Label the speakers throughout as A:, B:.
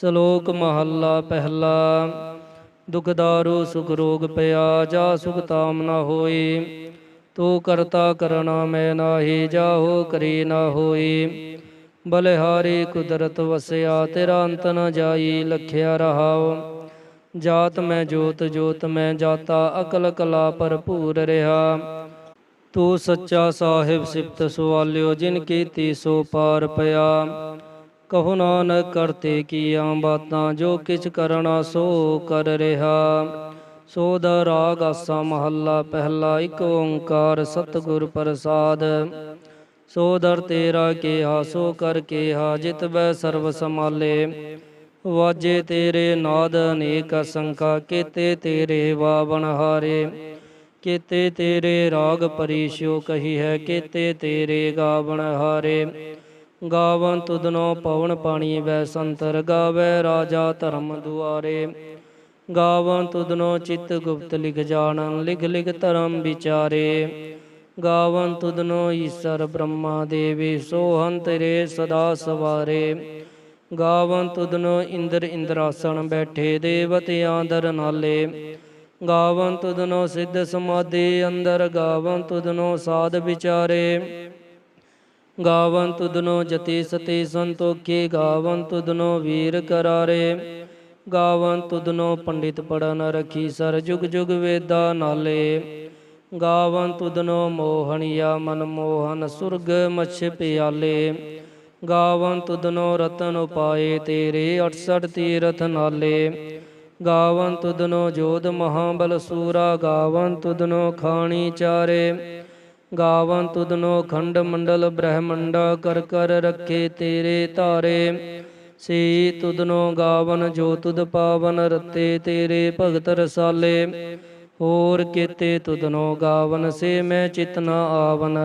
A: ਸ਼ਲੋਕ ਮਹੱਲਾ ਪਹਿਲਾ। ਦੁਖ ਦਾਰੂ, ਸੁਖ ਰੋਗ ਪਿਆ, ਜਾ ਸੁਖ ਤਾਮ ਨਾ ਹੋਈ। ਤੂੰ ਕਰਤਾ ਕਰਣਾ ਮੈਂ ਨਾਹੀ, ਜਾਹੋ ਕਰੀ ਨਾ ਹੋਈ। ਬਲਿਹਾਰੀ ਕੁਦਰਤ ਵਸਿਆ, ਤੇਰਾ ਅੰਤ ਨ ਜਾਈ, ਲਖਿਆ ਰਹਾਓ ਜਾਤ ਮੈਂ ਜੋਤ ਜੋਤ ਮੈਂ ਜਾਤਾ, ਅਕਲ ਕਲਾ ਭਰਪੂਰ ਰਿਹਾ। ਤੂੰ ਸੱਚਾ ਸਾਹਿਬ ਸਿਫਤ ਸੁਆਲਿਓ, ਜਿਨ ਕੀਤੀ ਸੋ ਪਾਰ ਪਿਆ। ਕਹੋ ਨਾਨਕ ਕਰਤੇ ਕੀਆਂ ਬਾਤਾਂ, ਜੋ ਕਿਛ ਕਰਨਾ ਸੋ ਕਰ ਰਿਹਾ। ਸੋ ਦਾ ਰਾਗ ਆਸਾ ਮਹੱਲਾ, ਪਹਿਲਾ ਇੱਕ ਓੰਕਾਰ ਸਤਿਗੁਰ ਪ੍ਰਸਾਦ। ਸੋ ਦਰ ਤੇਰਾ ਕਿਹਾ, ਸੋ ਕਰ ਕਿਹਾ, ਜਿਤ ਬੈ ਸਰਬ ਸਮਾਲੇ ਵਾਜੇ ਤੇਰੇ ਨਾਦ ਅਨੇਕ ਸੰਖਾ ਕੀਤੇ ਤੇਰੇ ਵਾਵਣ ਹਾਰੇ। ਕੀਤੇ ਤੇਰੇ ਰਾਗ ਪਰਿਸ਼ੋ ਕਹੀ ਹੈ, ਕੀਤੇ ਤੇਰੇ ਗਾਵਣ ਹਾਰੇ। ਗਾਵਨ ਤੁਧਨੋ ਪਵਨ ਪਾਣੀ ਵੈ ਸੰਤਰ ਗਾਵੇ ਰਾਜਾ ਧਰਮ ਦੁਆਰੇ। ਗਾਵਨ ਤੁਧਨੋ ਚਿਤ ਗੁਪਤ ਲਿਖ ਜਾਣਨ, ਲਿਖ ਲਿਖ ਧਰਮ ਵਿਚਾਰੇ। ਗਾਵਨ ਤੁਧਨੋ ਈਸ਼ਰ ਬ੍ਰਹਮਾ ਦੇਵੀ ਸੋਹੰ ਤੇਰੇ ਸਦਾ ਸਵਾਰੇ। ਗਾਵਨ ਤੁਧਨੋ ਇੰਦਰ ਇੰਦਰਾਸਣ ਬੈਠੇ ਦੇਵਤਿਆਂ ਦਰ ਨਾਲੇ। ਗਾਵਨ ਤੁਧਨੋ ਸਿੱਧ ਸਮਾਧੀ ਅੰਦਰ, ਗਾਵਨ ਤੁਧਨੋ ਸਾਧ ਵਿਚਾਰੇ। ਗਾਵੰਤੁ ਤੁਧਨੋ ਜਤੀ ਸਤੀ ਸੰਤੋਖੀ, ਗਾਵੰਤੁ ਤੁਧਨੋ ਵੀਰ ਕਰਾਰੇ। ਗਾਵੰਤੁ ਤੁਧਨੋ ਪੰਡਿਤ ਪੜਨ ਰਖੀ, ਸਰ ਜੁਗ ਜੁਗ ਵੇਦਾ ਨਾਲੇ। ਗਾਵੰਤੁ ਤੁਧਨੋ ਮੋਹਣਿਆ ਮਨ ਮੋਹਨ, ਸੁਰਗ ਮਛ ਪਿਆਲੇ। ਗਾਵੰਤੁ ਤੁਧਨੋ ਰਤਨ ਉਪਾਏ, ਤੇਰੇ 68 ਤੀਰਥ ਨਾਲੇ। ਗਾਵੰਤੁ ਤੁਧਨੋ ਜੋਧ ਮਹਾਬਲ ਸੂਰਾ, ਗਾਵੰਤੁ ਤੁਧਨੋ ਖਾਣੀ ਚਾਰੇ। ਗਾਵਨ ਤੁਧਨੋ ਖੰਡ ਮੰਡਲ ਬ੍ਰਹਮੰਡਾ ਕਰ ਕਰ ਰੱਖੇ ਤੇਰੇ ਧਾਰੇ। ਸੇ ਤੁਧਨੋ ਗਾਵਨ ਜੋ ਤੁਧ ਪਾਵਨ ਰਤੇ ਤੇਰੇ ਭਗਤ ਰਸਾਲੇ। ਹੋਰ ਕੀਤੇ ਤੁਧਨੋ ਗਾਵਨ ਸੇ ਮੈਂ ਚਿਤਨਾ ਆਵਨ।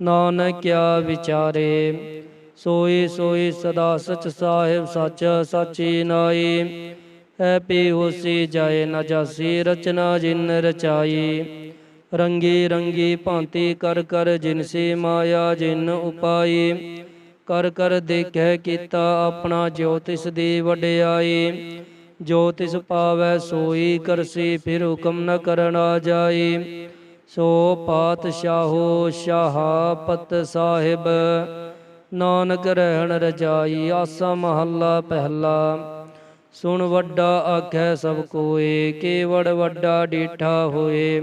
A: ਨਾਨਕ ਕਿਆ ਵਿਚਾਰੇ ਸੋਈ ਸੋਈ ਸਦਾ ਸਚ ਸਾਹਿਬ ਸੱਚ ਸਾਚੀ ਨਾਈ। ਹੈ ਪੀ ਹੋਸੀ ਜਾਏ ਨਾ ਜਾਸੀ ਰਚਨਾ ਜਿਨ ਰਚਾਈ। ਰੰਗੀ ਰੰਗੀ ਭਾਂਤੀ ਕਰ ਕਰ ਜਿਨਸੀ ਮਾਇਆ ਜਿਨ ਉਪਾਈ ਕਰ ਕਰ ਦੇਖੈ ਕੀਤਾ ਆਪਣਾ ਜੋ ਤਿਸ ਦੀ ਵਡਿਆਈ ਜੋ ਤਿਸ ਪਾਵੈ ਸੋਈ ਕਰਸੀ ਫਿਰ ਹੁਕਮ ਨ ਕਰਨਾ ਜਾਈ ਸੋ ਪਾਤਸ਼ਾਹੋ ਸ਼ਾਹਪਤ ਸਾਹਿਬ, ਨਾਨਕ ਰਹਿਣ ਰਜਾਈ ਆਸਾ ਮਹੱਲਾ ਪਹਿਲਾ। ਸੁਣ ਵੱਡਾ ਆਖੈ ਸਭ ਕੋਏ, ਕੇਵੜ ਵੱਡਾ ਡੀਠਾ ਹੋਏ।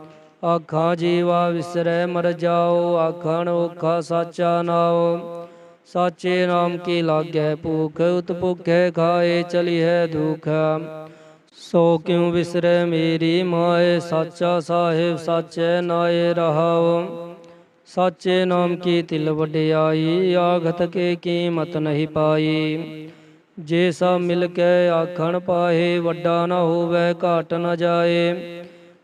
A: ਆਖਾਂ ਜੀਵਾ ਵਿਸਰੈ, ਮਰ ਜਾਓ। ਆਖਣ ਓਖਾ ਸਾਚਾ ਨਾਉ। ਸਾਚੇ ਨਾਮ ਕੀ ਲਾਗੈ? ਭੂਖ ਉਤ ਭੁਖੈ ਖਾਏ, ਚਲੀਐ ਦੁਖ। ਸੋ ਕਿਉ ਵਿਸਰੈ ਮੇਰੀ ਮਾਏ? ਸਾਚਾ ਸਾਹਿਬ ਸਾਚੈ ਨਾਏ ਰਹਾਉ। ਸਾਚੇ ਨਾਮ ਕੀ ਤਿਲ ਵਡਿਆਈ? ਆਗਤ ਕੇ ਕੀਮਤ ਨਹੀਂ ਪਾਈ। ਜੇ ਸਭ ਮਿਲ ਕੇ ਆਖਣ ਪਾਏ, ਵੱਡਾ ਨਾ ਹੋਵੇ, ਘਾਟ ਨਾ ਜਾਏ।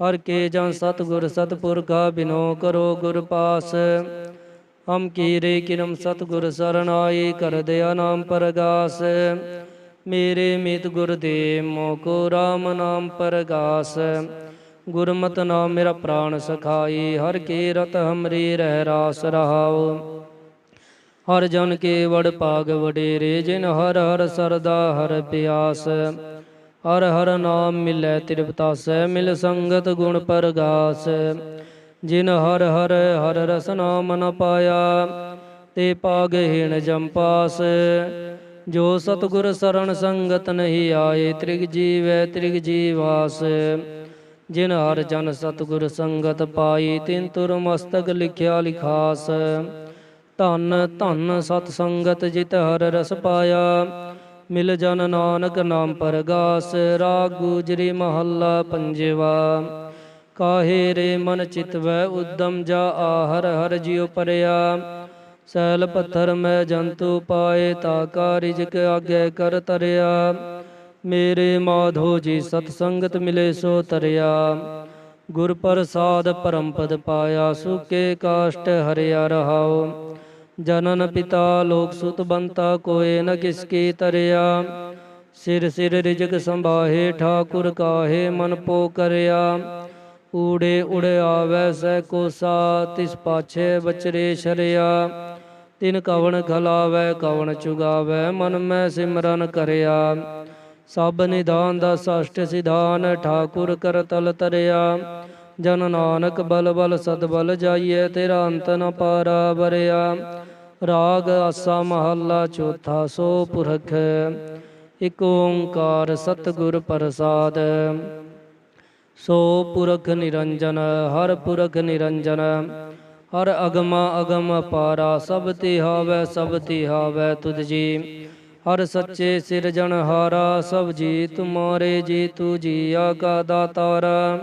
A: ਹਰ ਕੇ ਜਨ ਸਤਗੁਰ ਸਤਪੁਰਖਾ ਬਿਨੋ ਕਰੋ ਗੁਰ ਪਾਸ। ਹਮ ਕੀਰੇ ਕਿਰਮ ਸਤਗੁਰ ਸਰਨਾਈ ਕਰ ਦਿਆ ਨਾਮ ਪਰਗਾਸ। ਮੇਰੇ ਮਿਤ ਗੁਰ ਦੇ ਮੋਕੋ RAM ਨਾਮ ਪਰਗਾਸ। ਗੁਰਮਤ ਨਾਮ ਮੇਰਾ ਪ੍ਰਾਣ ਸਖਾਈ, ਹਰ ਕੀ ਰਤ ਹਮਰੀ ਰਹਿ ਰਾਸ ਰਹਾਉ। ਹਰ ਜਨ ਕੇ ਵਡ ਭਾਗ ਵਡੇਰੇ, ਜਿਨ ਹਰ ਹਰ ਸਰਦਾ ਹਰ ਪਿਆਸ। ਹਰ ਹਰ ਨਾਮ ਮਿਲੈ ਤ੍ਰਿਪਤਾਸੈ ਮਿਲ ਸੰਗਤ ਗੁਣ ਪਰਗਾਸ। ਜਿਨ ਹਰ ਹਰ ਹਰ ਰਸ ਨਾਮ ਨ ਪਾਇਆ, ਤੇ ਪਾਗਹੀਣ ਜੰਪਾਸ ਜੋ ਸਤਗੁਰ ਸਰਣ ਸੰਗਤ ਨਹੀਂ ਆਏ, ਤ੍ਰਿਗ ਜੀਵੈ, ਤ੍ਰਿਗ ਜੀਵਾਸ। ਜਿਨ ਹਰ ਜਨ ਸਤਗੁਰ ਸੰਗਤ ਪਾਈ, ਤਿਨ ਤੁਰ ਮਸਤਕ ਲਿਖਿਆ ਲਿਖਾਸ। ਧੰਨ ਧੰਨ ਸਤ ਸੰਗਤ ਜਿਤ ਹਰ ਰਸ ਪਾਇਆ ਮਿਲ ਜਨ ਨਾਨਕ ਨਾਮ ਪਰਗਾਸ, ਰਾਗ ਗੁਜਰੀ ਮਹੱਲਾ ਪੰਜਵਾ। ਕਾਹੇ ਰੇ ਮਨ ਚਿਤਵੈ ਉਦਮ ਜਾ ਆਹਰ ਹਰ ਜਿਉ ਪਰਿਆ। ਸੈਲ ਪੱਥਰ ਮੈਂ ਜੰਤੂ ਪਾਏ ਤਾ ਕਾ ਰਿਜਕ ਆਗੇ ਕਰ ਤਰਿਆ। ਮੇਰੇ ਮਾਧੋ ਜੀ ਸਤ ਸੰਗਤ ਮਿਲੇ ਸੋ ਤਰਿਆ। ਗੁਰ ਪ੍ਰਸਾਦ ਪਰਮ ਪਦ ਪਾਇਆ, ਸੁਕੇ ਕਾਸ਼ਟ ਹਰਿਆ ਰਹਾਓ ਜਨਨ ਪਿਤਾ ਲੋਕ ਸੁਤ ਬੰਤਾ ਕੋਏ ਨ ਕਿਸ ਕੀ ਤਰਿਆ। ਸਿਰ ਸਿਰ ਰਿਜਕ ਸੰਭਾਹੇ ਠਾਕੁਰ ਕਾਹੇ ਮਨ ਪੋ ਕਰਿਆ। ਊੜੇ ਉੜ ਆਵੈ ਸਹਿ ਕੋਸਾ, ਤਿਸ ਪਾਛੇ ਬਚਰੇ ਸ਼ਰਿਆ ਤਿਨ ਕਵਣ ਖਲਾਵੈ, ਕਵਣ ਚੁਗਾਵੈ, ਮਨ ਮੈਂ ਸਿਮਰਨ ਕਰਿਆ। ਸਭ ਨਿਦਾਨ ਦਾ ਸਸ਼ਟ ਸਿਧਾਨ ਠਾਕੁਰ ਕਰ ਤਲ ਤਰਿਆ। ਜਨ ਨਾਨਕ ਬਲ ਬਲ ਸਦ ਬਲ ਜਾਈਏ ਤੇਰਾ ਅੰਤ ਨ ਪਾਰਾ ਬਰਿਆ ਰਾਗ ਆਸਾ ਮਹੱਲਾ ਚੌਥਾ ਸੋ ਪੁਰਖ, ਇਕ ਓੰਕਾਰ ਸਤਿਗੁਰ ਪ੍ਰਸਾਦ। ਸੋ ਪੁਰਖ ਨਿਰੰਜਨ, ਹਰ ਪੁਰਖ ਨਿਰੰਜਨ, ਹਰ ਅਗਮਾ ਅਗਮ ਪਾਰਾ, ਸਭ ਤੇ ਹਾਵੈ, ਸਭ ਤੇ ਹਾਵੈ ਤੁਧ ਜੀ। ਹਰ ਸੱਚੇ ਸਿਰਜਣ ਹਾਰਾ, ਸਭ ਜੀ ਤੁਮਾਰੇ ਜੀ ਤੂ ਜੀਆ ਕਾ ਦਾਤਾਰਾ।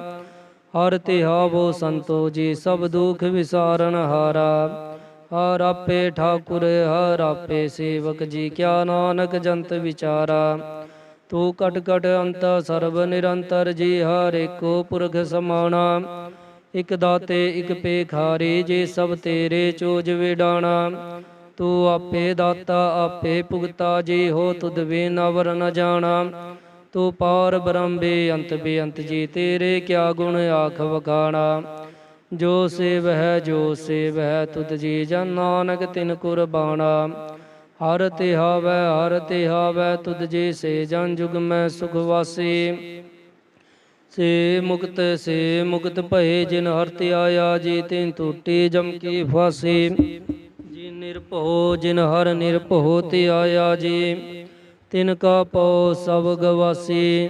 A: ਹਰ ਤੇ ਹਾਵੋ ਸੰਤੋ ਜੀ, ਸਭ ਦੁਖ ਵਿਸਾਰਨ ਹਾਰਾ। ਹਰ ਆਪੇ ਠਾਕੁਰ, ਹਰ ਆਪੇ ਸੇਵਕ ਜੀ, ਕਿਆ ਨਾਨਕ ਜੰਤ ਵਿਚਾਰਾ। ਤੂੰ ਕਟ ਕਟ ਅੰਤ ਸਰਬ ਨਿਰੰਤਰ ਜੀ, ਹਰ ਏਕੋ ਪੁਰਖ ਸਮਾਣਾ। ਇਕ ਦਾਤੇ, ਇਕ ਪੇਖਾਰੀ, ਜੇ ਸਭ ਤੇਰੇ ਚੋਜ ਵਿਡਾਣਾ। ਤੂੰ ਆਪੇ ਦਾਤਾ, ਆਪੇ ਭੁਗਤਾ, ਜੀ ਹੋ ਤੁਧ ਵੇ ਨ ਜਾਣਾ। ਤੂੰ ਪਾਰ ਬ੍ਰਹਮ ਬੇਅੰਤ ਬੇਅੰਤ ਜੀ, ਤੇਰੇ ਕਿਆ ਗੁਣ ਆਖ ਵਖਾਣਾ। ਜੋ ਸੇਵ ਹੈ ਜੋ ਸੇਵ ਹੈ ਤੁਧ ਜੀ ਜਨ ਨਾਨਕ ਤਿਨ ਕੁਰਬਾਨਾ। ਹਰ ਤੇ ਹਾਵੈ, ਹਰ ਤੇ ਹਾਵੈ, ਤੁਧ ਜੀ ਸੇ ਜਨ ਜੁਗ ਮੈਂ ਸੁਖ ਵਾਸੀ। ਸੇ ਮੁਕਤ ਸੇ ਮੁਕਤ ਭਏ, ਜਿਨ ਹਰ ਤੇ ਆਇਆ, ਜੀ ਤਿਨ ਟੂਟੀ ਜਮ ਕੀ ਫਾਸੀ। ਜੀ ਨਿਰਭਉ, ਜਿਨ ਹਰ ਨਿਰਭਉ ਤੇ ਆਇਆ, ਜੀ ਤਿਨ ਕਾ ਪਉ ਸਭ ਗਵਾਸੀ।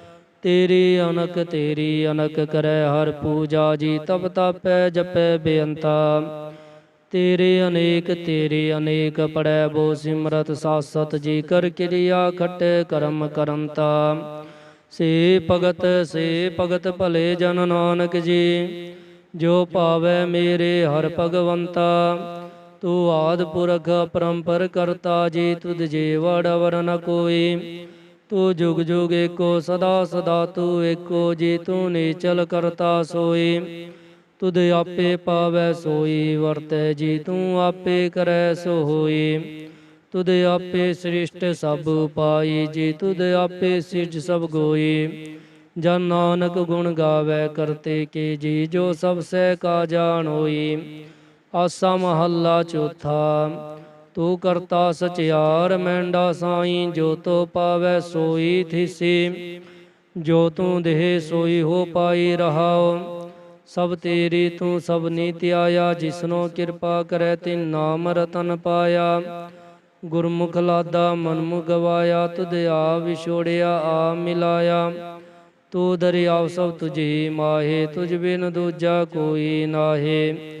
A: ਤੇਰੀ ਅਨਕ ਤੇਰੀ ਅਨਕ ਕਰੈ ਹਰ ਪੂਜਾ ਜੀ, ਤਪ ਤਪੈ ਜਪੈ ਬੇਅੰਤਾ। ਤੇਰੇ ਅਨੇਕ ਤੇਰੇ ਅਨੇਕ ਪੜੈ ਬੋ ਸਿਮਰਤ ਸਾਸਤ ਜੀ ਕਰ ਕਿਰਿਆ ਖਟ ਕਰਮ ਕਰੰਤਾ। ਸੇ ਭਗਤ ਸੇ ਭਗਤ ਭਲੇ ਜਨ ਨਾਨਕ ਜੀ, ਜੋ ਪਾਵੈ ਮੇਰੇ ਹਰ ਭਗਵੰਤਾ। ਤੂੰ ਆਦ ਪੁਰਖ ਪਰੰਪਰ ਕਰਤਾ ਜੀ, ਤੁਧ ਜੀ ਵੜ ਵਰ ਨ ਕੋਈ। ਤੂੰ ਜੁਗ ਜੁਗ ਏਕੋ ਸਦਾ ਸਦਾ ਤੂੰ ਏਕੋ ਜੀ ਤੂੰ ਨੀਚਲ ਕਰਤਾ ਸੋਈ। ਤੁਧ ਆਪੇ ਪਾਵੈ ਸੋਈ, ਵਰਤੈ ਜੀ ਤੂੰ ਆਪੇ ਕਰੈ ਸੋ ਹੋਈ ਤੁਧ ਆਪੇ ਸ੍ਰਿਸ਼ਟ ਸਭ ਪਾਈ, ਜੀ ਤੁਧ ਆਪੇ ਸਿਰਜ ਸਭ ਗੋਈ। ਜਨ ਨਾਨਕ ਗੁਣ ਗਾਵੇ ਕਰਤੇ ਕੇ, ਜੀ ਜੋ ਸਭ ਸਹਿ ਕਾ ਜਾਣ ਹੋਈ ਆਸਾ ਮਹੱਲਾ ਚੌਥਾ ਤੂੰ ਕਰਤਾ ਸਚਿਆਰ, ਮੈਂਡਾ ਸਾਈ ਜੋ ਤੋ ਪਾਵੈ ਸੋਈ ਥਿਸੀ। ਜੋ ਤੂੰ ਦੇਹ ਸੋਈ ਹੋ ਪਾਈ ਰਹਾਓ ਸਭ ਤੇਰੀ ਤੂੰ ਸਭ ਨੀਤ ਆਇਆ, ਜਿਸਨੋ ਕਿਰਪਾ ਕਰੈ ਤਿਨ ਨਾਮ ਰਤਨ ਪਾਇਆ। ਗੁਰਮੁਖ ਲਾਦਾ ਮਨਮੁਖ ਗਵਾਇਆ ਤੁਧ ਆ ਵਿਛੋੜਿਆ ਆ ਮਿਲਾਇਆ। ਤੂੰ ਦਰਿਆਵ ਸਭ ਤੁਝੀ ਮਾਹੇ, ਤੁਝ ਬਿਨ ਦੂਜਾ ਕੋਈ ਨਾਹੇ।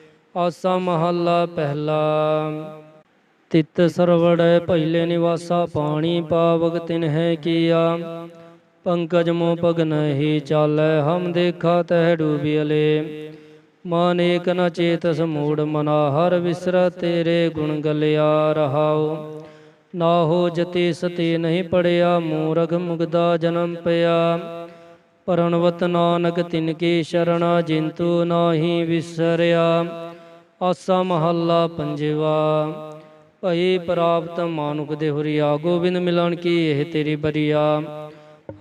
A: ਆਸਾ ਮਹੱਲਾ ਪਹਿਲਾ। ਤਿਤ ਸਰਵੜੈ ਪਹਿਲੇ ਨਿਵਾਸਾ ਪਾਣੀ ਪਾਵਕ ਤਿਨ ਹੈ ਕੀਆ। ਪੰਕਜ ਮੋ ਪਗ ਨਹੀ ਚਾਲੈ, ਹਮ ਦੇਖਾ ਤਹਿ ਡੂਬਿਅਲੇ ਮਨ ਏਕ ਨ ਚੇਤਸ ਮੂੜ ਮਨਾ, ਹਰ ਵਿਸਰ ਤੇਰੇ ਗੁਣ ਗਲਿਆ ਰਹਾਉ। ਨਾ ਹੋ ਜਤੀ ਸਤੀ ਨਹੀਂ ਪੜਿਆ, ਮੂਰਖ ਮੁਗਦਾ ਜਨਮ ਪਿਆ। ਪਰਣਵਤ ਨਾਨਕ ਤਿਨ ਕੀ ਸ਼ਰਣਾ, ਜਿੰਤੂ ਨਾਹੀ ਵਿਸਰਿਆ। ਆਸਾ ਮਹੱਲਾ ਪੰਜਵਾ। ਭਈ ਪ੍ਰਾਪਤ ਮਾਨੁਕ ਦੇ ਹੁਰੀਆ, ਗੋਬਿੰਦ ਮਿਲਣ ਕੀ ਇਹ ਤੇਰੀ ਬਰੀਆ।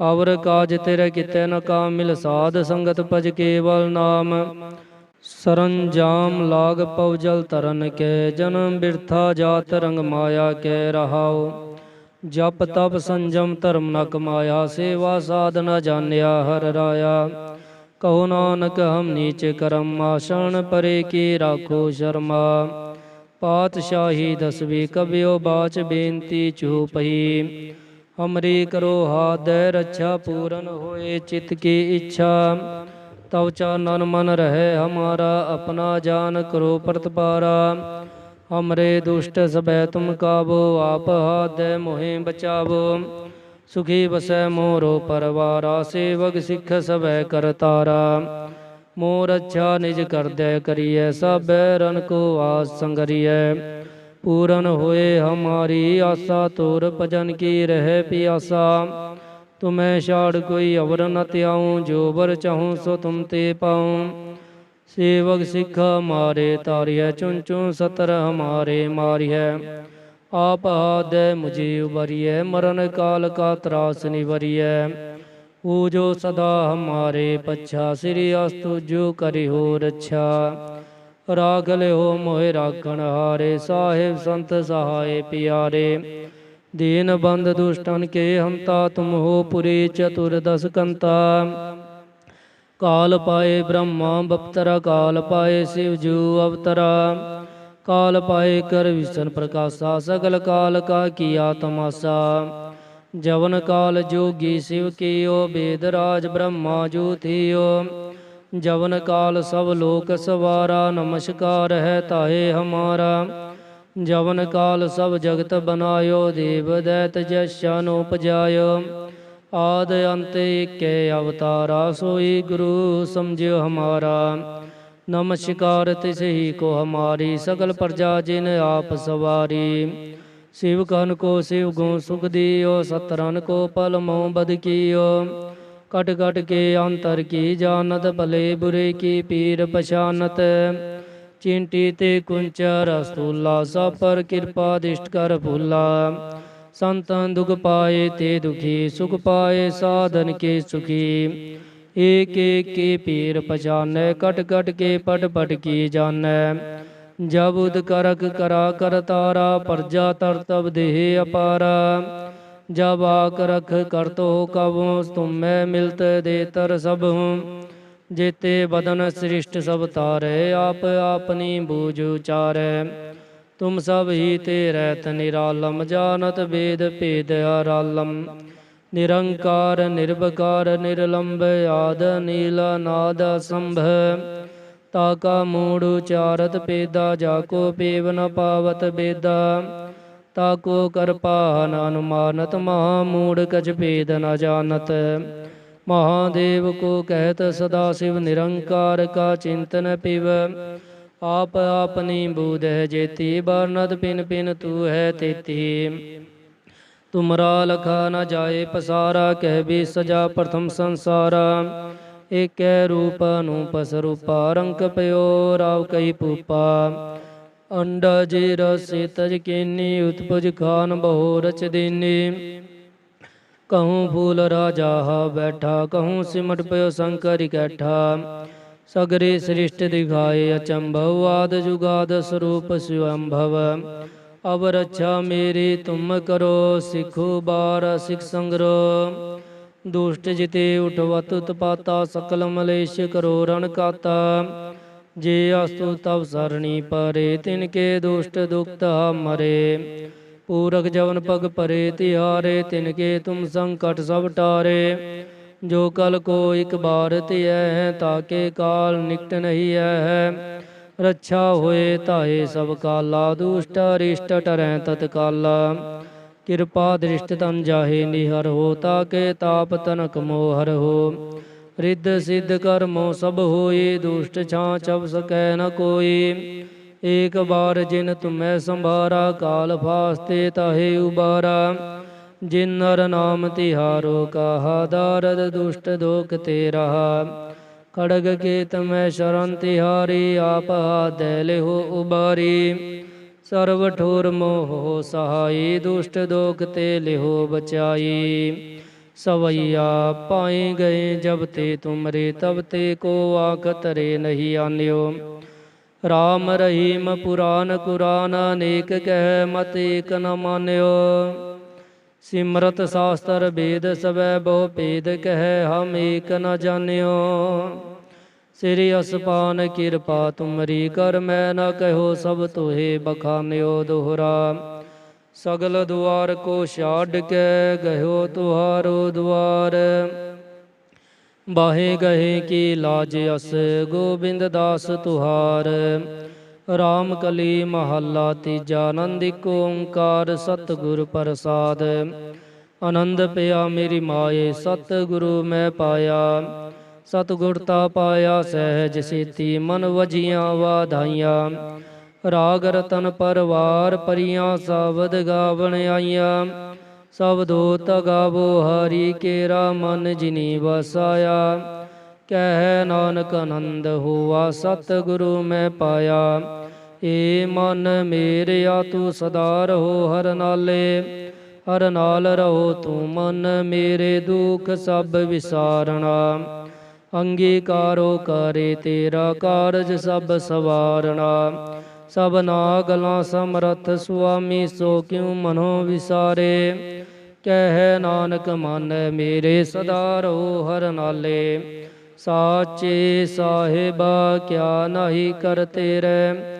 A: ਅਵਰ ਕਾਜ ਤੇਰੇ ਕਿਤੇ ਨ ਕਾਮ ਮਿਲ ਸਾਧ ਸੰਗਤ ਭਜ ਕੇਵਲ ਨਾਮ। ਸਰੰਜਾਮ ਲਾਗ ਪਵਜਲ ਤਰਨ ਕੇ, ਜਨਮ ਬਿਰਥਾ ਜਾਤ ਰੰਗ ਮਾਇਆ ਕੇ ਰਹਾਓ ਜਪ ਤਪ ਸੰਜਮ ਧਰਮ ਨ ਕਮਾਇਆ, ਸੇਵਾ ਸਾਧ ਨ ਜਾਣਿਆ ਹਰ ਰਾਇਆ। ਕਹੋ ਨਾਨਕ, ਹਮ ਨੀਚ ਕਰਮ ਆਸ਼ਣ ਪਰੇ ਕੀ ਰਾਖੋ ਸ਼ਰਮਾ। ਪਾਤਸ਼ਾਹੀ ਦਸਵੀ ਕਬਿਓ ਬਾਚ ਬੇਨਤੀ ਚੂਪਈ ਹਮਰੀ ਕਰੋ ਹਾਦੈ ਰੱਛਾ ਪੂਰਨ ਹੋਏ ਚਿਤ ਕੀ ਇੱਛਾ। ਤਵ ਚਾਨਨ ਮਨ ਰਹੇ ਹਮਾਰਾ, ਆਪਣਾ ਜਾਨ ਕਰੋ ਪ੍ਰਤਪਾਰਾ। ਹਮਰੇ ਦੁਸ਼ਟ ਸਬੈ ਤੁਮ ਕਾਬੋ ਆਪ ਹਾਦੈ ਮੋਹਿ ਬਚਾਵੋ। ਸੁਖੀ ਵਸੈ ਮੋਰੋ ਪਰਵਾਰਾ, ਸੇਵਕ ਸਿੱਖ ਸਬੈ ਕਰਤਾਰਾ ਮੋਰ ਅੱਛਾ ਨਿਜ ਕਰਦੈ ਕਰੀਐ ਸਭੈ ਰਨ ਕੋ ਆਸ ਸੰਗਰੀਐ। ਪੂਰਨ ਹੋਏ ਹਮਾਰੀ ਆਸਾ, ਤੋਰ ਭਜਨ ਕੀ ਰਹਿ ਪਿਆਸਾ। ਤੁਮੈ ਛਾੜ ਕੋਈ ਅਵਰ ਨ ਤਿਆਉ ਜੋ ਵਰ ਚਾਹੂੰ ਸੋ ਤੁਮ ਤੇ ਪਾਉ। ਸੇਵਕ ਸਿੱਖ ਮਾਰੇ ਤਾਰਿਐ ਚੁਨ ਚੁਨ ਸਤਰ ਹਮਾਰੇ ਮਾਰਿਐ। ਆਪ ਆਦੈ ਮੁਝੇ ਉਬਰਿਐ ਮਰਨ ਕਾਲ ਕਾ ਤਰਾਸ ਨਿਵਰਿਐ ਊ ਜੋ ਸਦਾ ਹਮਾਰੇ ਪਛਾ, ਸ੍ਰੀ ਅਸਤੁ ਜੋ ਕਰਿ ਹੋ ਰੱਛਾ। ਰਾਖ ਹੋ ਮੋਹਿ ਰਾਖਣ ਹਾਰੇ, ਸਾਹਿਬ ਸੰਤ ਸਹਾਏ ਪਿਆਰੇ। ਦੀਨ ਬੰਦ ਦੁਸ਼ਟਨ ਕੇ ਹੰਤਾ, ਤੁਮ ਹੋ ਪੁਰੀ ਚਤੁਰ ਦਸ ਕੰਤਾ। ਕਾਲ ਪਾਏ ਬ੍ਰਹਮਾ, ਬਪਤਰਾ ਕਾਲ ਪਾਏ ਸਿਵ ਜੂ ਅਵਤਰਾ। ਕਾਲ ਪਾਏ ਕਰ ਵਿਸ਼ਨ ਪ੍ਰਕਾਸ਼ਾ, ਸਗਲ ਕਾਲ ਕਾ ਕੀਆ ਤਮਾਸਾ ਜਵਨ ਕਾਲ ਜੋਗੀ ਸਿਵ ਕੀਓ, ਬੇਦ ਰਾਜ ਬ੍ਰਹਮਾ ਜੂ ਥਿਓ। ਜਵਨ ਕਾਲ ਸਭ ਲੋਕ ਸਵਾਰਾ, ਨਮਸਕਾਰ ਹੈ ਤਾਹੇ ਹਮਾਰਾ। ਜਵਨ ਕਾਲ ਸਭ ਜਗਤ ਬਨਾਇਓ, ਦੇਵ ਦੈਤ ਜਸ਼ਨ ਉਪਜਾਇਓ। ਆਦ ਅੰਤ ਏਕੇ ਅਵਤਾਰਾ, ਸੋਈ ਗੁਰੂ ਸਮਝਿਓ ਹਮਾਰਾ। ਨਮਸਕਾਰ ਤਿਸਹੀ ਕੋ ਹਮਾਰੀ ਸਗਲ ਪ੍ਰਜਾ ਜਿਨ ਆਪ ਸਵਾਰੀ। ਸਿਵ ਕਨ ਕੋ ਸਿਵ ਗੋ ਸੁਖ ਦਿਓ, ਸਤਰਨ ਕੋ ਪਲ ਮੋ ਬਦ ਕੀਓ। ਕਟ ਕਟ ਕੇ ਅੰਤਰ ਕੀ ਜਾਣਤ, ਭਲੇ ਬੁਰੇ ਕੀ ਪੀਰ ਪਛਾਨਤ। ਚਿੰਟੀ ਤੇ ਕੁੰਚਾ ਰਸੂਲਾ ਸਭ ਪਰ ਕਿਰਪਾ ਦਿਸ਼ਟ ਕਰ ਭੁਲਾ। ਸੰਤਨ ਦੁਖ ਪਾਏ ਤੇ ਦੁਖੀ, ਸੁਖ ਪਾਏ ਸਾਧਨ ਕੇ ਸੁਖੀ। ਏਕ ਏਕ ਕੇ ਪੀਰ ਪਛਾਨੈ ਕਟ ਕਟ ਕੇ ਪਟ ਪਟ ਕੀ ਜਾਣੈ ਜਬ ਉਦ ਕਰਕ ਕਰਾ ਕਰ ਤਾਰਾ, ਪਰਜਾ ਤਰ ਤਬ ਦੇਹ ਅਪਾਰਾ। ਜਬ ਆਕ ਰਖ ਕਰਤੋ ਕਬੋ ਤੁਮੈ ਮਿਲਤ ਦੇ ਤਰ ਸਭ। ਹੂੰ ਜੇਤੇ ਬਦਨ ਸ੍ਰਿਸ਼ਟ ਸਭ ਤਾਰੇ, ਆਪ ਆਪਨੀ ਬੂਝ ਉਚਾਰੈ। ਤੁਮ ਸਭ ਹੀ ਤੇ ਰਹਿਤ ਨਿਰਾਲਮ ਜਾਣਤ ਵੇਦ ਭੇਦ ਅਰਾਲਮ। ਨਿਰੰਕਾਰ ਨਿਰਭਕਾਰ ਨਿਰਲੰਭ ਆਦ, ਨੀਲ ਨਾਦ ਸੰਭ ਤਾ ਕਾ ਮੂੜ ਉਚਾਰਤ ਪੇਦਾ, ਜਾ ਕੋ ਪੇਵ ਨ ਪਾਵਤ ਬੇਦਾ। ਤਾ ਕੋ ਕਰਪਾ ਨ ਅਨੁਮਾਨਤ, ਮਹਾ ਮੂੜ ਕਛ ਭੇਦ ਨ ਜਾਣਤ। ਮਹਾਦੇਵ ਕੋ ਕਹਿਤ, ਸਦਾ ਸਿਵ ਨਿਰੰਕਾਰ ਕਾ ਚਿੰਤਨ ਪਿਵ। ਆਪ ਆਪਨੀ ਬੂਧ ਹੈ ਜੇਤੀ ਬਰਨਤ ਪਿਨ ਪਿਨ ਤੂ ਹੈ ਤੇਤੀ। ਤੁਮਰਾ ਲਖਾ ਨ ਜਾਏ, ਪਸਾਰਾ ਕਹਿ ਵੀ ਸਜਾ ਪ੍ਰਥਮ ਸੰਸਾਰਾ। ਏਕੈ ਰੂਪ ਅਨੂਪ ਸਰੂਪਾ ਰੰਕ ਪਇਓ ਰਾਵ ਕਈ ਪੂਪਾ ਅੰਡਾ ਜੇ ਰਸੇ ਤਜ ਕੀਨੀ, ਉਤਪਜ ਖਾਨ ਬਹੁ ਰਚ ਦੀਨੀ। ਕਹੂੰ ਫੂਲ ਰਾਜਾ ਹਾ ਬੈਠਾ, ਕਹੂੰ ਸਿਮਟ ਪਇਓ ਸੰਕਰ ਇਕੱਠਾ ਸਗਰੇ ਸ੍ਰਿਸ਼ਟ ਦਿਖਾਏ ਅਚੰਭਵ, ਆਦ ਜੁਗਾਦ ਸਰੂਪ ਸਿਵੰਭਵ। ਅਬ ਰੱਛਾ ਮੇਰੀ ਤੁਮ ਕਰੋ, ਸਿੱਖੋ ਬਾਰ ਸਿਖ ਸੰਗਰੋ। ਦੁਸ਼ਟ ਜਿਤੇ ਉਠਵਤ ਉਤਪਾਤਾ ਸਕਲ ਮਲੇਸ਼ ਕਰੋ ਰਣ ਕਾਤਾ। ਜੇ ਅਸਤੁ ਤਵ ਸਰਣੀ ਪਰੇ, ਤਿਨ ਕੇ ਦੁਸ਼ਟ ਦੁਖਤ ਮਰੇ ਪੂਰਕ ਜਵਨ ਪਗ ਪਰੇ, ਤਿਹਾਰੇ, ਤਿਨ ਕੇ ਤੁਮ ਸੰਕਟ ਸਭ ਟਾਰੇ। ਜੋ ਕਲ ਕੋ ਇਕ ਬਾਰ ਧਿਐ ਹੈ ਤਾਕੇ ਕਾਲ ਨਿਕਟ ਨਹੀਂ ਹੈ ਰੱਛਾ ਹੋਏ ਤਾਏ ਸਭ ਕਾਲਾ, ਦੁਸ਼ਟ ਅਰਿਸ਼ਟ ਟਰੈ ਤਤਕਾਲਾ ਕਿਰਪਾ ਦ੍ਰਿਸ਼ਟ ਤਨ ਜਾਹੇ ਨਿਹਰ ਹੋ, ਤਾਕੇ ਤਾਪ ਤਨਕ ਮੋਹਰ ਹੋ। ਰਿੱਧ ਸਿੱਧ ਕਰਮੋ ਸਭ ਹੋਏ, ਦੁਸ਼ਟ ਛਾਂ ਚਬ ਸਕੈ ਨ ਕੋਈ ਏਕ ਬਾਰ ਜਿਨ ਤੁਮੈ ਸੰਭਾਰਾ, ਕਾਲ ਫਾਸਤੇ ਤਾਹੇ ਉਬਾਰਾ। ਜਿਨ ਨਰ ਨਾਮ ਤਿਹਾਰੋ, ਕਹਾ ਦਾਰਦ ਦੁਸ਼ਟ ਦੋਖ ਤੇ ਰਹਾ ਖੜਗ ਕੇ ਤਮੈ ਸ਼ਰਨ ਤਿਹਾਰੀ ਆਪ ਹਾਦੈ ਲਿਹੋ ਉਬਾਰੀ। ਸਰਵ ਠੋਰ ਮੋਹ ਸਹਾਈ, ਦੁਸ਼ਟ ਦੋਖ ਤੇ ਲਿਹੋ ਬਚਾਈ। ਸਵਈਆ ਪਾਏ ਗਏ ਜਬ ਤੇ ਤੁਮਰੇ, ਤਬ ਤੇ ਕੋ ਆਖ ਤਰੇ ਨਹੀਂ ਆਨਿਓ। ਰਾਮ ਰਹੀਮ ਪੁਰਾਨ ਕੁਰਾਨ, ਅਨੇਕ ਕਹਿ ਮਤ ਏਕ ਨ ਮਾਨਿਓ। ਸਿਮਰਤ ਸਾਸਤਰ ਵੇਦ ਸਵੈ ਬਹੁ ਭੇਦ ਕਹਿ ਹਮ ਏਕ ਨ ਜਾਣਿਓ। ਸ੍ਰੀ ਅਸਪਾਨ ਕਿਰਪਾ ਤੁਮਰੀ ਕਰ ਮੈਂ ਨ ਕਹਿਓ ਸਭ ਤੋਹੇ ਬਖਾਨਿਓ ਦੁਹਰਾ। ਸਗਲ ਦੁਆਰ ਕੋ ਛਾੜ ਕੇ ਗਇਓ ਤੁਹਾਰੋ ਦੁਆਰ। ਬਾਹੇ ਗਏ ਕੀ ਲਾਜ ਅਸ ਗੋਬਿੰਦ ਦਾਸ ਤੁਹਾਰ। ਰਾਮ ਕਲੀ ਮਹੱਲਾ ਤੀਜਾ ਆਨੰਦ ਏਕ ਓੰਕਾਰ ਸਤਿਗੁਰ ਪ੍ਰਸਾਦ। ਆਨੰਦ ਪਿਆ ਮੇਰੀ ਮਾਏ, ਸਤਿਗੁਰੂ ਮੈਂ ਪਾਇਆ। ਸਤਿਗੁਰ ਤਾ ਪਾਇਆ ਸਹਿਜ ਸੇਤੀ ਮਨ ਵਜੀਆਂ ਵਾਧਾਈਆਂ। ਰਾਗ ਰਤਨ ਪਰਵਾਰ ਪਰੀਆਂ ਸਾਵਦ ਗਾਵਣ ਆਈਆਂ। ਸਭ ਦੋਤ ਹਰੀ ਕੇਰਾ ਮਨ ਜਿਨੀ ਵਸਾਇਆ। ਕਹਿ ਨਾਨਕ ਆਨੰਦ ਹੋਆ, ਸਤਿਗੁਰੂ ਮੈਂ ਪਾਇਆ। ਏ ਮਨ ਮੇਰਿਆ ਤੂੰ ਸਦਾ ਰਹੋ ਹਰ ਨਾਲੇ, ਹਰ ਨਾਲ ਰਹੋ ਤੂੰ ਮਨ ਮੇਰੇ ਦੁਖ ਸਭ ਵਿਸਾਰਣਾ। ਅੰਗੀਕਾਰੋ ਕਰੇ ਤੇਰਾ ਕਾਰਜ ਸਭ ਸਵਾਰਣਾ। ਸਭ ਨਾਗਲਾਂ ਸਮਰਥ ਸੁਆਮੀ ਸੋ ਕਿਉ ਮਨੋ ਵਿਸਾਰੇ? ਕਹਿ ਨਾਨਕ ਮਨ ਮੇਰੇ ਸਦਾ ਰਹੋ ਹਰ ਨਾਲੇ, ਸਾਚੇ ਸਾਹਿਬਾ ਕਿਆ ਨਹੀਂ ਕਰ ਤੇਰੇ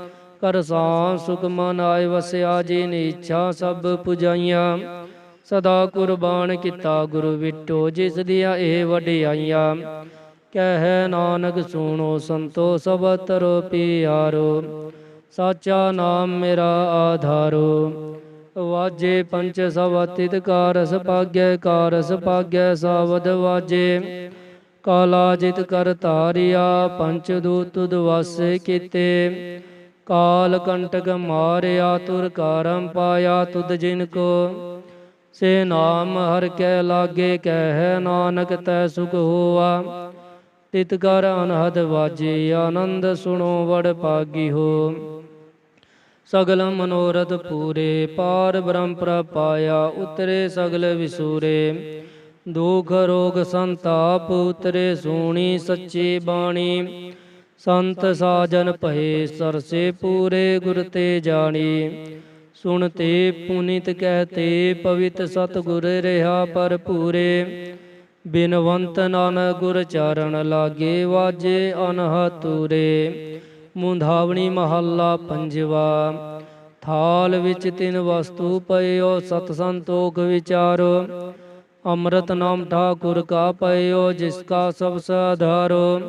A: ਕਰ ਸਾਂ ਸੁਖ ਮਨ ਆਏ ਵਸਿਆ ਜਿਨ ਇੱਛਾ ਸਭ ਪੁਜਾਈਆਂ। ਸਦਾ ਕੁਰਬਾਨ ਕੀਤਾ ਗੁਰੂ ਵਿਟੋ, ਜਿਸ ਦੀਆਂ ਇਹ ਵਡਿਆਈਆਂ। ਕਹਿ ਨਾਨਕ ਸੁਣੋ ਸੰਤੋ, ਸਭ ਤਰੋ ਪਿਆਰੋ। ਸਾਚਾ ਨਾਮ ਮੇਰਾ ਆਧਾਰੋ। ਵਾਜੇ ਪੰਚ ਸਵਤਿਤ ਕਾਰਸ ਭਾਗੈ ਕਾਰਸ ਭਾਗੈ ਸਾਵਦ ਵਾਜੇ। ਕਾਲਾ ਜਿਤ ਕਰ ਤਾਰਿਆ ਪੰਚ ਦੂਤ ਦਵਾਸੇ ਕੀਤੇ। ਕਾਲ ਕੰਟਕ ਮਾਰਿਆ, ਤੁਰ ਕਾਰਮ ਪਾਇਆ ਤੁਧ ਜਿਨ ਕੋ। ਸੇ ਨਾਮ ਹਰ ਕੈ ਲਾਗੇ, ਕਹਿ ਨਾਨਕ ਤੈ ਸੁਖ ਹੋਆ। ਤਿਤ ਕਰ ਅਨਹਦ ਵਾਜੇ, ਆਨੰਦ ਸੁਣੋ ਵੜ ਪਾਗੀ ਹੋ। ਸਗਲ ਮਨੋਰਥ ਪੂਰੇ, ਪਾਰ ਬ੍ਰਹਮ ਪ੍ਰਪਾਇਆ ਉਤਰੇ ਸਗਲ ਵਿਸੂਰੇ। ਦੁਖ ਰੋਗ ਸੰਤਾਪ, ਉਤਰੇ ਸੋਣੀ ਸੱਚੀ ਬਾਣੀ। ਸੰਤ ਸਾਜਨ ਭਏ ਸਰਸੇ ਪੂਰੇ ਗੁਰ ਤੇ ਜਾਣੀ। ਸੁਣਤੇ ਪੁਨੀਤ ਕਹਤੇ ਪਵਿੱਤ ਸਤਗੁਰ ਰਹਾ ਪਰ ਪੂਰੇ ਬਿਨਵੰਤ ਨਾਨਕ ਗੁਰ ਚਾਰਨ ਲਾਗੇ ਵਾਜੇ ਅਨਹਤੂਰੇ। ਮੁੰਧਾਵਣੀ ਮਹੱਲਾ ਪੰਜਵਾ। ਥਾਲ ਵਿੱਚ ਤਿੰਨ ਵਸਤੂ ਪਇਓ, ਸਤ ਸੰਤੋਖ ਵਿਚਾਰੋ। ਅੰਮ੍ਰਿਤ ਨਾਮ ਠਾਕੁਰ ਕਾ ਪਇਓ, ਜਿਸ ਕਾ ਸਭ ਸਾਧਾਰੋ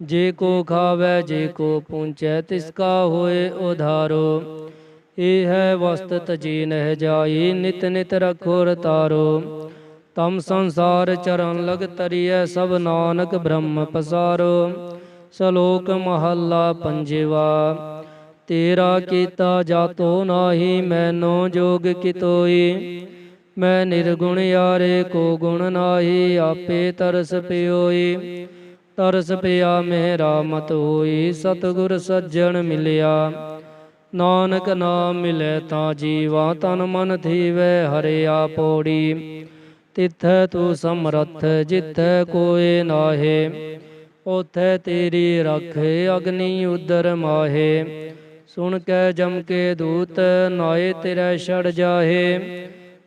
A: ਜੇ ਕੋ ਖਾਵੇ ਜੇ ਕੋ ਪੁੰਚੈ ਤਿਸ ਕਾ ਹੋਏ ਉਧਾਰੋ। ਇਹ ਹੈ ਵਸਤ ਤਜੀ ਨਹਿ ਜਾਈ ਨਿਤ ਨਿਤ ਰਖੋ ਰਤਾਰੋ ਤਮ ਸੰਸਾਰ ਚਰਨ ਲਗ ਤਰੀਐ ਸਭ ਨਾਨਕ ਬ੍ਰਹਮ ਪਸਾਰੋ। ਸ਼ਲੋਕ ਮਹੱਲਾ ਪੰਜਵਾ ਤੇਰਾ ਕੀਤਾ ਜਾਤੋ ਨਾਹੀ ਮੈਨੋ ਜੋਗ ਕਿਤੋਈ। ਮੈਂ ਨਿਰਗੁਣ ਯਾਰੇ ਕੋ ਗੁਣ ਨਾਹੀ ਆਪੇ ਤਰਸ ਪਿਓਈ। ਤਰਸ ਪਿਆ, ਮੇਰਾ ਮਤ ਹੋਈ ਸਤਿਗੁਰ ਸੱਜਣ ਮਿਲਿਆ। ਨਾਨਕ ਨਾਮ ਮਿਲੇ ਤਾਂ ਜੀਵਾ ਤਨ ਮਨ ਥੀਵੈ ਹਰਿਆ ਪੋੜੀ ਤਿੱਥੈ ਤੂੰ ਸਮਰੱਥ, ਜਿੱਥੈ ਕੋਏ ਨਾਹੇ। ਉਥੈ ਤੇਰੀ ਰੱਖ, ਅਗਨੀ ਉਦਰ ਮਾਹੇ। ਸੁਣ ਕੇ ਜਮ ਕੇ ਦੂਤ, ਨਾਏ ਤੇਰੇ ਛੜ ਜਾਹੇ।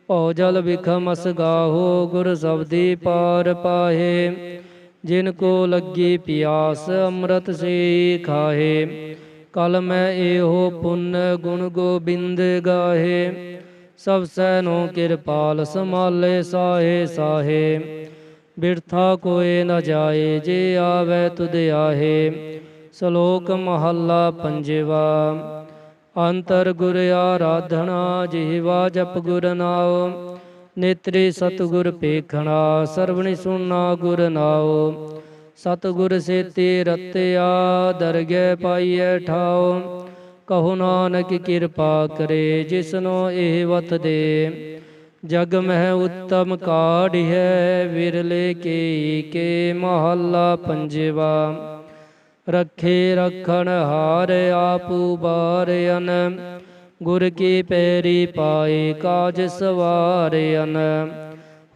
A: ਭਉ ਜਲ ਵਿਖਮਸ ਗਾਹੋ, ਗੁਰ ਸਬਦੀ ਪਾਰ ਪਾਹੇ। ਜਿਨ ਕੋ ਲੱਗੀ ਪਿਆਸ ਅੰਮ੍ਰਿਤ ਸੇ ਖਾਹੇ, ਕਲ ਮੈਂ ਇਹੋ ਪੁੰਨ ਗੁਣ ਗੋਬਿੰਦ ਗਾਹੇ। ਸਭ ਸੈਨੋ ਕਿਰਪਾਲ ਸਮਾਲੇ ਸਾਹੇ ਸਾਹੇ। ਬਿਰਥਾ ਕੋਏ ਨ ਜਾਏ, ਜੇ ਆਵੇ ਤੁਧ ਆਹੇ। ਸ਼ਲੋਕ ਮਹੱਲਾ ਪੰਜਵਾ, ਅੰਤਰ ਗੁਰ ਆਰਾਧਨਾ, ਜਿਹਵਾ ਜਪ ਗੁਰ ਨਾਉ। ਨੇਤਰੀ ਸਤਿਗੁਰ ਪੇਖਣਾ ਸਰਵਣੀ ਸੁਨਾ ਗੁਰ ਨਾਉ। ਸਤਿਗੁਰ ਸੇਤੀ ਰਤਿਆ, ਦਰਗਹਿ ਪਾਈਐ ਠਾਉ। ਕਹੋ ਨਾਨਕ ਕਿਰਪਾ ਕਰੇ, ਜਿਸਨੋ ਇਹ ਵਤ ਦੇ। ਜਗ ਮਹਿ ਉੱਤਮ ਕਾਢਿਐ ਵਿਰਲੇ ਕੇ ਕੇ ਮਹੱਲਾ ਪੰਜਵਾ। ਰੱਖੇ ਰਖਣ ਹਾਰ, ਆਪੂ ਬਾਰਿਆਨ ਗੁਰ ਕੀ ਪੈਰੀ ਪਾਏ ਕਾਜ ਸਵਾਰਿਆਨ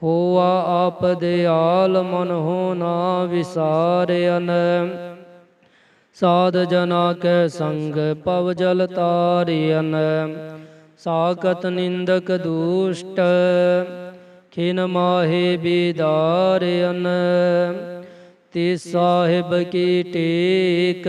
A: ਹੋਆ ਆਪ ਦਿਆਲ ਮਨ ਹੋ ਨਾ ਵਿਸਾਰਿਆਨ ਸਾਧ ਜਨਾ ਕੈ ਸੰਗ ਪਵ ਜਲ ਤਾਰਿਆਨ ਸਾਕਤ ਨਿੰਦਕ ਦੁਸ਼ਟ, ਖਿਨ ਮਾਹੇ ਬਿਦਾਰਿਆਨ ਤੇ ਸਾਹਿਬ ਕੀ ਟੇਕ